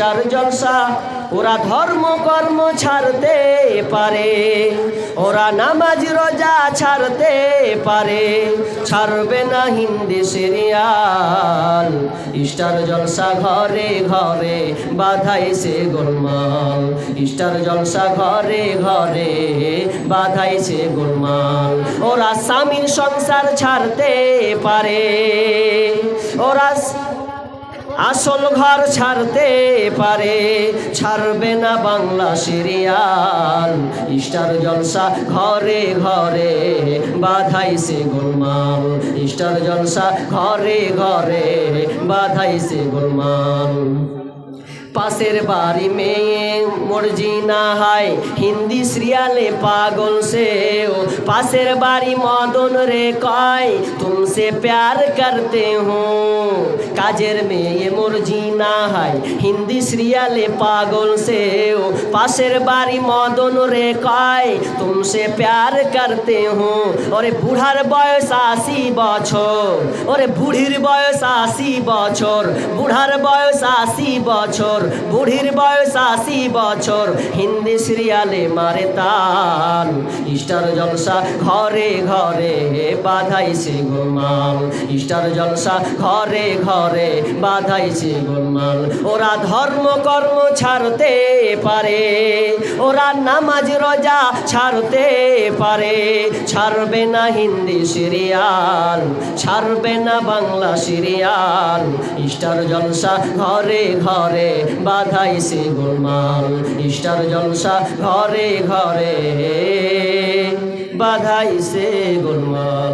Star জলসা, ওরা ধর্ম কর্ম ছাড়তে পারে। ওরা নামাজ রোজা ছাড়তে পারে। ছাড়বে না হিন্দি সিরিয়াল। স্টার জলসা ঘরে ঘরে বাধাইছে গোলমাল। স্টার জলসা ঘরে ঘরে বাধাইছে গোলমাল। ওরা স্বামীর সংসার ছাড়তে পারে। ওরা আসল ঘর ছাড়তে পারে, ছাড়বে না বাংলা সিরিয়াল। ইস্টার জলসা ঘরে ঘরে বাধাইছে গোলমাল। ইস্টার জলসা ঘরে ঘরে বাধাইছে গোলমাল। পাশের বাড়ি মেয়ে মর্জি না হয় হিন্দি সিরিয়ালে পাগল সে ও পাশের বাড়ি মদন রে কয় তুমসে প্যার করতে হুঁ। কাজের মেয়ে মর্জি না হয়। হিন্দি সিরিয়ালে পাগল সে ও পাশের বাড়ি মদন রে কয়, তুমসে প্যার করতে হুঁ। ওরে বুড়ার বয়স আশি বছর। ওরে বুড়ির বয়স আশি বছর। বুড়ার বয়স আশি বছর। বুড়ির বয়স আশি বছর। হিন্দি সিরিয়ালে মারে তাল। ইস্টার জলসা ঘরে ঘরে বাধাইছে গোলমাল ইস্টার জলসা ঘরে ঘরে বাধাইছে গোলমাল। ওরা ধর্ম কর্ম ছাড়তে পারে, ওরা নামাজ রোজা ছাড়তে পারে। ছাড়বে না হিন্দি সিরিয়াল, ছাড়বে না বাংলা সিরিয়াল। ইস্টার জলসা ঘরে ঘরে বাধাইছে গোলমাল। ইস্টার জলসা ঘরে ঘরে বাধাইছে গোলমাল।